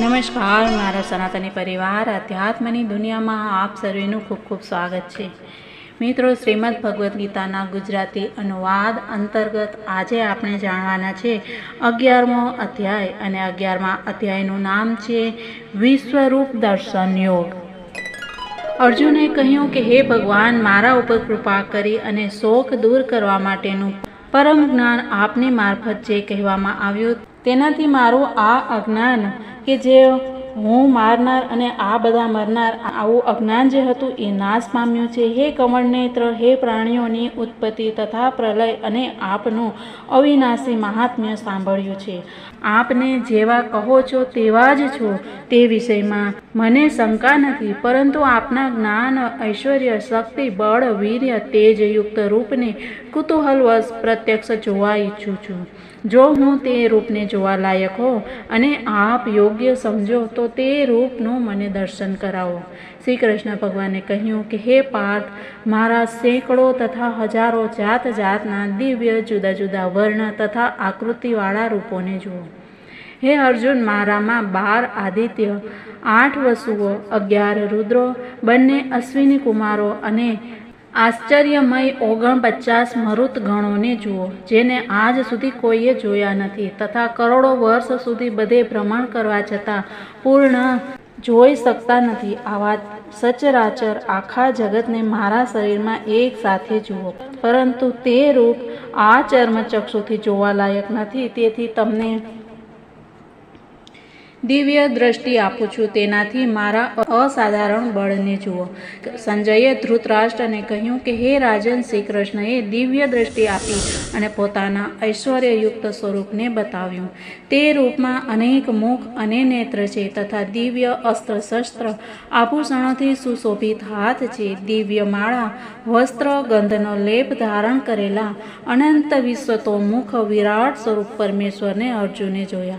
નમસ્કાર, મારા સનાતની પરિવાર અધ્યાત્મની દુનિયામાં આપ સર્વેનું ખૂબ ખૂબ સ્વાગત છે. મિત્રો, શ્રીમદ ભગવદ્ ગીતાના ગુજરાતી અનુવાદ અંતર્ગત આજે આપણે જાણવાના છે અગિયારમો અધ્યાય અને અગિયારમા અધ્યાયનું નામ છે વિશ્વરૂપ દર્શન યોગ. અર્જુને કહ્યું કે, હે ભગવાન, મારા ઉપર કૃપા કરી અને શોક દૂર કરવા માટેનું પરમ જ્ઞાન આપની મારફત જે કહેવામાં આવ્યું તેનાથી મારું આ અજ્ઞાન કે જે હું મારનાર અને આ બધા મરનાર આવું અજ્ઞાન જે હતું એ નાશ પામ્યું છે. હે કમળનેત્ર, હે પ્રાણીઓની ઉત્પત્તિ તથા પ્રલય અને આપનું અવિનાશી મહાત્મ્ય સાંભળ્યું છે. આપને જેવા કહો છો તેવા જ છો તે વિષયમાં. મને શંકા નથી, પરંતુ આપના જ્ઞાન, ઐશ્વર્ય, શક્તિ, બળ, વીર્ય, તેજયુક્ત રૂપને કુતૂહલવશ પ્રત્યક્ષ જોવા ઈચ્છું છું. જો હું તે રૂપને જોવા લાયક હો અને આપ યોગ્ય સમજો તો તે રૂપનું મને દર્શન કરાવો. શ્રી કૃષ્ણ ભગવાને કહ્યું કે, હે પાર્થ, મારા સેંકડો તથા હજારો જાત જાતના દિવ્ય જુદા જુદા વર્ણ તથા આકૃતિવાળા રૂપોને જુઓ. હે અર્જુન, મારામાં બાર આદિત્ય, આઠ વસુઓ, અગિયાર રુદ્રો, બંને અશ્વિની કુમારો અને આશ્ચર્યમય ઓગણપચાસ મરુત ગણોને જુઓ, જેને આજ સુધી કોઈએ જોયા નથી તથા કરોડો વર્ષ સુધી બધે ભ્રમણ કરવા છતાં પૂર્ણ જોઈ શકતા નથી. આવા સચરાચર આખા જગતને મારા શરીરમાં એક સાથે જુઓ. પરંતુ તે રૂપ આ ચર્મચક્ષુથી જોવાલાયક નથી. તેથી તમને દિવ્ય દ્રષ્ટિ આપું છું. તેનાથી મારા અસાધારણ બળને જુઓ. સંજયે ધૃતરાષ્ટ્રને કહ્યું કે, હે રાજન શ્રી કૃષ્ણએ દિવ્ય દ્રષ્ટિ આપી અને પોતાના ઐશ્વર્યયુક્ત સ્વરૂપને બતાવ્યું. તે રૂપમાં અનેક મુખ અને નેત્ર છે તથા દિવ્ય અસ્ત્ર શસ્ત્ર આભૂષણોથી સુશોભિત હાથ છે. દિવ્ય માળા, વસ્ત્ર, ગંધનો લેપ ધારણ કરેલા અનંત વિશ્વતો મુખ વિરાટ સ્વરૂપ પરમેશ્વરને અર્જુને જોયા.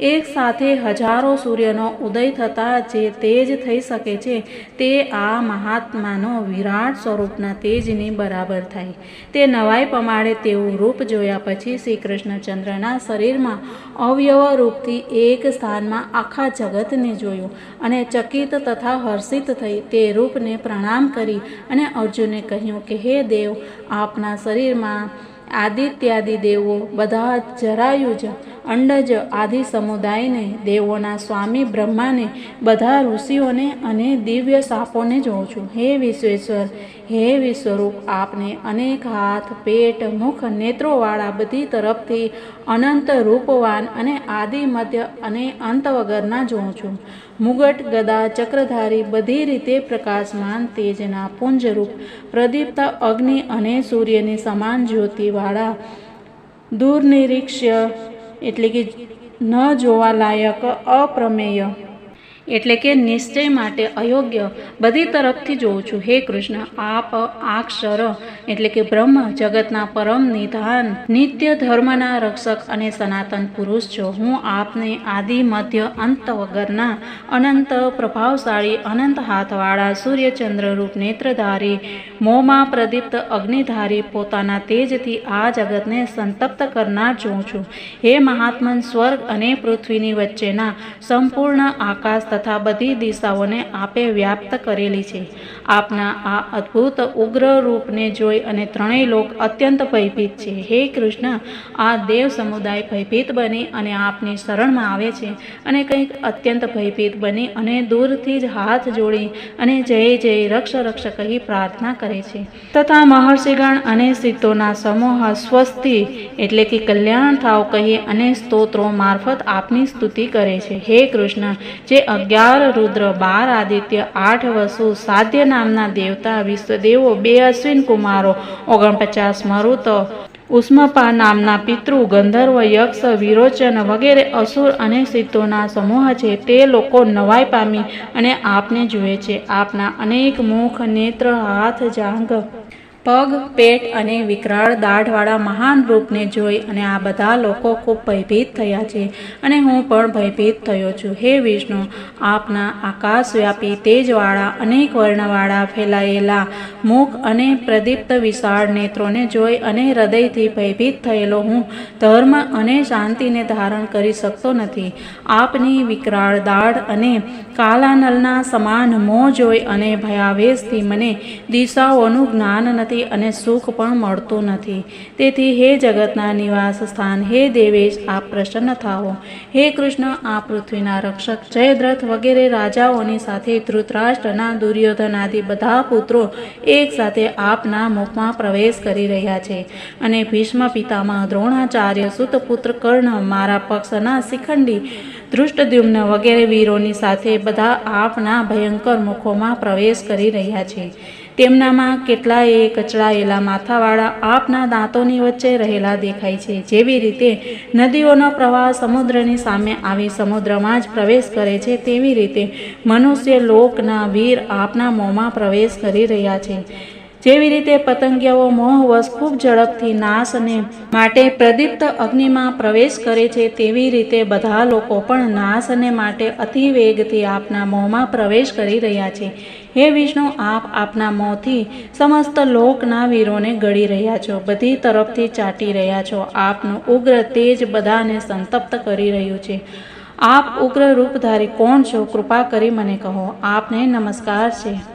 એક સાથે હજારો સૂર્યનો ઉદય થતાં જે તેજ થઈ શકે છે, તે આ મહાત્માનો વિરાટ સ્વરૂપના તેજની બરાબર થાય. તે નવાઈ પમાડે તેવું રૂપ જોયા પછી શ્રી કૃષ્ણચંદ્રના શરીરમાં અવયવ રૂપથી એક સ્થાનમાં આખા જગતને જોયું અને ચકિત તથા હર્ષિત થઈ તે રૂપને પ્રણામ કરી અને અર્જુને કહ્યું કે, હે દેવ, આપના શરીરમાં આદિત્યાદિ દેવો બધા જરાયુજ અંડજ આદિ સમુદાયને, દેવોના સ્વામી બ્રહ્માને, બધા ઋષિઓને અને દિવ્ય સાપોને જોઉં છું. હે વિશ્વેશ્વર, હે વિશ્વરૂપ, આપને અનેક હાથ, પેટ, મુખ, નેત્રોવાળા બધી તરફથી અનંત રૂપવાન અને આદિ મધ્ય અને અંત વગરના જોઉં છું. મુગટ, ગદા, ચક્રધારી બધી રીતે પ્રકાશમાન તેજના પુંજરૂપ, પ્રદીપ્ત અગ્નિ અને સૂર્યની સમાન જ્યોતિવાળા દૂરનિરીક્ષ્ય એટલે કે ન જોવાલાયક અપ્રમેય. એટલે કે નિશ્ચય માટે અયોગ્ય. બધી તરફથી જોઉં છું. હે કૃષ્ણ, આપ આક્ષર, એટલે કે બ્રહ્મ, જગતના પરમ નિધાન, નિત્ય ધર્મના રક્ષક અને સનાતન પુરુષ છો. હું આપને આદિ, મધ્ય, અંત વગરના અનંત પ્રભાવશાળી, અનંત હાથવાળા, સૂર્યચંદ્ર રૂપ નેત્રધારી મોંમાં પ્રદીપ્ત અગ્નિધારી પોતાના તેજથી આ જગતને સંતપ્ત કરનાર જોઉં છું. હે મહાત્મન સ્વર્ગ અને પૃથ્વીની વચ્ચેના સંપૂર્ણ આકાશ તથા બધી દિશાઓને આપે વ્યાપ્ત કરેલી છે. આપના આ અદ્ભુત ઉગ્ર રૂપને જોઈ અને ત્રણેય લોક અત્યંત ભયભીત છે. હે કૃષ્ણ, આ દેવ સમુદાય ભયભીત બની અને આપની શરણમાં આવે છે અને કંઈક અત્યંત ભયભીત બની અને દૂરથી જ હાથ જોડી અને જય જય રક્ષ રક્ષ કહી પ્રાર્થના કરે છે. તથા મહર્ષિગણ અને સિદ્ધોના સમૂહ સ્વસ્તિ એટલે કે કલ્યાણ થાવ કહી અને સ્તોત્રો મારફત આપની સ્તુતિ કરે છે. હે કૃષ્ણ, જે અગિયાર, રુદ્ર બાર, આદિત્ય આઠ, વસુ સાધ્ય નામના દેવતા, વિશ્વદેવો બે, અશ્વિન કુમારો, ઓગણપચાસ, મરુત, ઉષ્મપા નામના પિતૃ, ગંધર્વ, યક્ષ, વિરોચન વગેરે અસુર અને સિદ્ધોના સમૂહ છે. તે લોકો નવાઈ પામી અને આપને જુએ છે. આપના અનેક મુખ, નેત્ર, હાથ, જાંઘ પગ, પેટ અને વિકરાળ દાઢવાળા મહાન રૂપને જોઈ અને આ બધા લોકો ખૂબ ભયભીત થયા છે અને હું પણ ભયભીત થયો છું. હે વિષ્ણુ, આપના આકાશવ્યાપી તેજવાળા અનેક વર્ણવાળા ફેલાયેલા મુખ અને પ્રદીપ્ત વિશાળ નેત્રોને જોઈ અને હૃદયથી ભયભીત થયેલો હું ધર્મ અને શાંતિને ધારણ કરી શકતો નથી. આપની વિકરાળ દાઢ અને કાલાનલના સમાન મોં જોઈ અને ભયાવેશથી મને દિશાઓનું જ્ઞાન નથી. અને સુખ પણ મળતું નથી. તેથી હે જગતના નિવાસ સ્થાન, હે દેવેશ, આપ પ્રસન્ન થાઓ. હે કૃષ્ણ, આ પૃથ્વીના રક્ષક, જયદ્રથ વગેરે રાજાઓની સાથે ધૃતરાષ્ટ્રના દુર્યોધન આદિ બધા પુત્રો એક સાથે આપના મુખમાં પ્રવેશ કરી રહ્યા છે. અને ભીષ્મ પિતામાં દ્રોણાચાર્ય સુતપુત્ર કર્ણ, મારા પક્ષના શિખંડી, ધૃષ્ટદ્યુમ્ન વગેરે વીરોની સાથે બધા આપના ભયંકર મુખોમાં પ્રવેશ કરી રહ્યા છે. તેમનામાં કેટલાયે કચડાયેલા માથાવાળા આપના દાંતોની વચ્ચે રહેલા દેખાય છે. જેવી રીતે નદીઓનો પ્રવાહ સમુદ્રની સામે આવી સમુદ્રમાં જ પ્રવેશ કરે છે, તેવી રીતે મનુષ્ય લોકના વીર આપના મોંમાં પ્રવેશ કરી રહ્યા છે. જેવી રીતે પતંગિયાઓ મોહવશ ખૂબ ઝડપથી નાશ અને માટે પ્રદીપ્ત અગ્નિમાં પ્રવેશ કરે છે, તેવી રીતે બધા લોકો પણ નાશ અને માટે અતિ વેગથી આપના મોંમાં પ્રવેશ કરી રહ્યા છે. હે વિષ્ણુ, આપ આપના મોંથી સમસ્ત લોકના વીરોને ગળી રહ્યા છો, બધી તરફથી ચાટી રહ્યા છો. આપનું ઉગ્ર તેજ બધાને સંતપ્ત કરી રહ્યું છે. આપ ઉગ્ર રૂપધારી કોણ છો, કૃપા કરી મને કહો. આપને નમસ્કાર છે.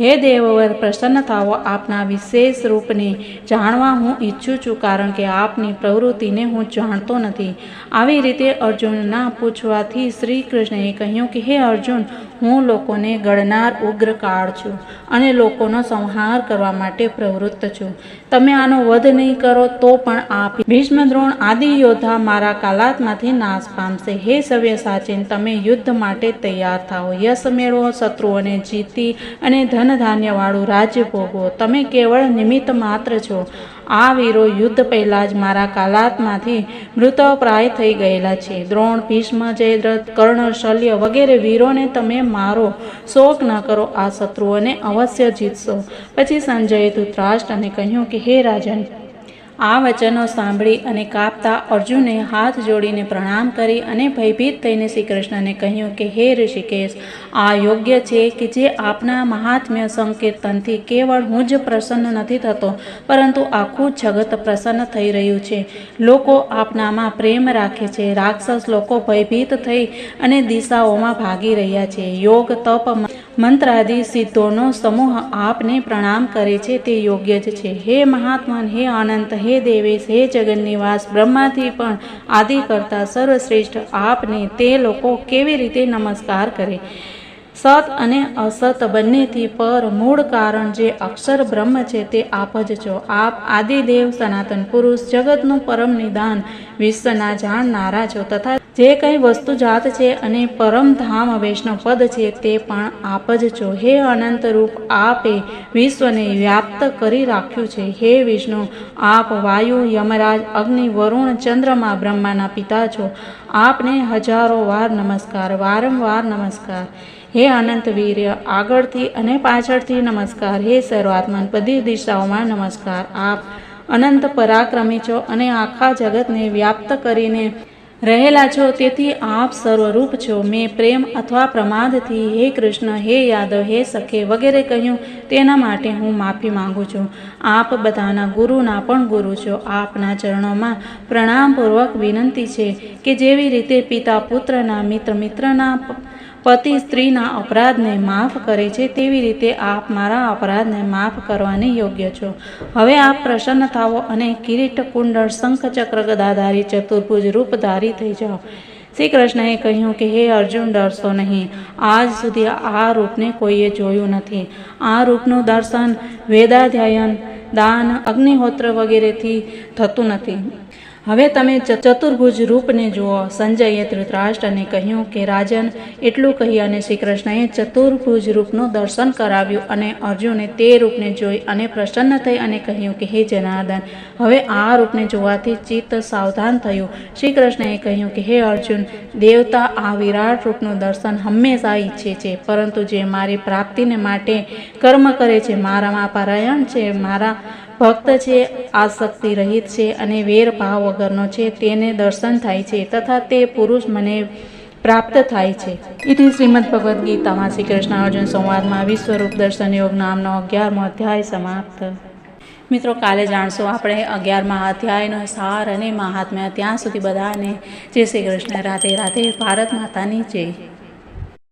હે દેવવર, પ્રસન્ન થાઓ આપના વિશેષ રૂપને જાણવા હું ઈચ્છું છું, કારણ કે આપની પ્રવૃત્તિને હું જાણતો નથી. આવી રીતે અર્જુનના પૂછવાથી શ્રી કૃષ્ણએ કહ્યું કે, હે અર્જુન હું લોકોને ગળનાર ઉગ્ર કાળ છું અને લોકોનો સંહાર કરવા માટે પ્રવૃત્ત છું. તમે આનો વધ નહીં કરો તો પણ આપ ભીષ્મ દ્રોણ આદિ યોદ્ધા મારા કાલાતમાંથી નાશ પામશે. હે સવ્ય સાચીન, તમે યુદ્ધ માટે તૈયાર થાઓ. યશ મેળવો, શત્રુઓને જીતી અને ધન ધાન્યવાળું રાજ્ય ભોગવો. તમે કેવળ નિમિત્ત માત્ર છો. આ વીરો યુદ્ધ પહેલાં જ મારા કાલાતમાંથી મૃતપ્રાય થઈ ગયેલા છે. દ્રોણ, ભીષ્મ, જયદ્રથ, કર્ણ, શલ્ય વગેરે વીરોને તમે મારો શોક ન કરો, આ શત્રુઓને અવશ્ય જીતશો. પછી સંજયે ધૃતરાષ્ટ્રને કહ્યું કે, હે રાજન આ વચનો સાંભળી અને કાપતા અર્જુને હાથ જોડીને પ્રણામ કરી અને ભયભીત થઈને શ્રી કૃષ્ણને કહ્યું કે, હે ઋષિકેશ, આ યોગ્ય છે કે જે આપના મહાત્મ્ય સંકીર્તનથી કેવળ હું જ પ્રસન્ન નથી થતો, પરંતુ આખું જગત પ્રસન્ન થઈ રહ્યું છે. લોકો આપનામાં પ્રેમ રાખે છે, રાક્ષસ લોકો ભયભીત થઈ અને દિશાઓમાં ભાગી રહ્યા છે. યોગ, તપ મંત્રાદિ સિદ્ધોનો સમૂહ આપને પ્રણામ કરે છે, તે યોગ્ય જ છે. હે મહાત્મન, હે અનંત હે દેવેશ, હે જગન્નિવાસ, બ્રહ્માથી પણ આદિ કરતા સર્વશ્રેષ્ઠ આપને તે લોકો કેવી રીતે નમસ્કાર કરે? સત અને અસત બંનેથી પર મૂળ કારણ જે અક્ષર બ્રહ્મ છે તે આપ જ છો. આપ આદિદેવ, સનાતન પુરુષ, જગતનું પરમ નિદાન, વિશ્વના જાણનારા છો તથા જે કંઈ વસ્તુ જાત છે અને પરમ ધામ વૈષ્ણવ પદ છે તે પણ આપ જ છો. હે અનંત રૂપ, આપે વિશ્વને વ્યાપ્ત કરી રાખ્યું છે. હે વિષ્ણુ, આપ વાયુ, યમરાજ, અગ્નિ, વરુણ, ચંદ્રમા, બ્રહ્માના પિતા છો. આપને હજારો વાર નમસ્કાર, વારંવાર નમસ્કાર. હે અનંત વીર્ય આગળથી અને પાછળથી નમસ્કાર. હે સર્વાત્મન બધી દિશાઓમાં નમસ્કાર. આપ અનંત પરાક્રમી છો અને આખા જગતને વ્યાપ્ત કરીને રહેલા છો, તેથી આપ સર્વરૂપ છો. મેં પ્રેમ અથવા પ્રમાદથી હે કૃષ્ણ, હે યાદવ, હે સખે વગેરે કહ્યું, તેના માટે હું માફી માંગુ છું. આપ બધાના ગુરુના પણ ગુરુ છો. આપના ચરણોમાં પ્રણામપૂર્વક વિનંતી છે કે જેવી રીતે પિતા પુત્રના મિત્ર મિત્રના પતિ સ્ત્રીના અપરાધને માફ કરે છે, તેવી રીતે આપ મારા અપરાધને માફ કરવાની યોગ્ય છો. હવે આપ પ્રસન્ન થાવો અને કિરીટ કુંડળ શંખચક્ર ગદાધારી ચતુર્ભુજ રૂપધારી થઈ જાઓ. શ્રી કૃષ્ણએ કહ્યું કે, હે અર્જુન, ડરશો નહીં. આજ સુધી આ રૂપને કોઈએ જોયું નથી. આ રૂપનું દર્શન વેદાધ્યયન, દાન, અગ્નિહોત્ર વગેરેથી થતું નથી. હવે તમે ચતુર્ભુજ રૂપને જુઓ. સંજયે ધૃતરાષ્ટ્રને કહ્યું કે, રાજન, એટલું કહી અને શ્રી કૃષ્ણએ ચતુર્ભુજ રૂપનું દર્શન કરાવ્યું અને અર્જુને તે રૂપને જોઈ અને પ્રસન્ન થઈ અને કહ્યું કે, હે જનાર્દન, હવે આ રૂપને જોવાથી ચિત્ત સાવધાન થયું. શ્રી કૃષ્ણએ કહ્યું કે, હે અર્જુન, દેવતા આ વિરાટ રૂપનું દર્શન હંમેશા ઈચ્છે છે, પરંતુ જે મારી પ્રાપ્તિને માટે કર્મ કરે છે, મારામાં પારાયણ છે, મારા ભક્ત છે, આસક્તિ રહિત છે અને વેર ભાવ વગરનો છે, તેને દર્શન થાય છે તથા તે પુરુષ મને પ્રાપ્ત થાય છે. ઇતિ શ્રીમદ ભગવદ્ ગીતામાં શ્રી કૃષ્ણ અર્જુન સંવાદમાં વિશ્વરૂપ દર્શન યોગ નામનો અગિયારમો અધ્યાય સમાપ્ત. મિત્રો, કાલે જાણશું આપણે અગિયારમાં અધ્યાયનો સાર અને મહાત્મ્ય. ત્યાં સુધી બધાને જય શ્રી કૃષ્ણ. રાધે રાધે. ભારત માતાની જય.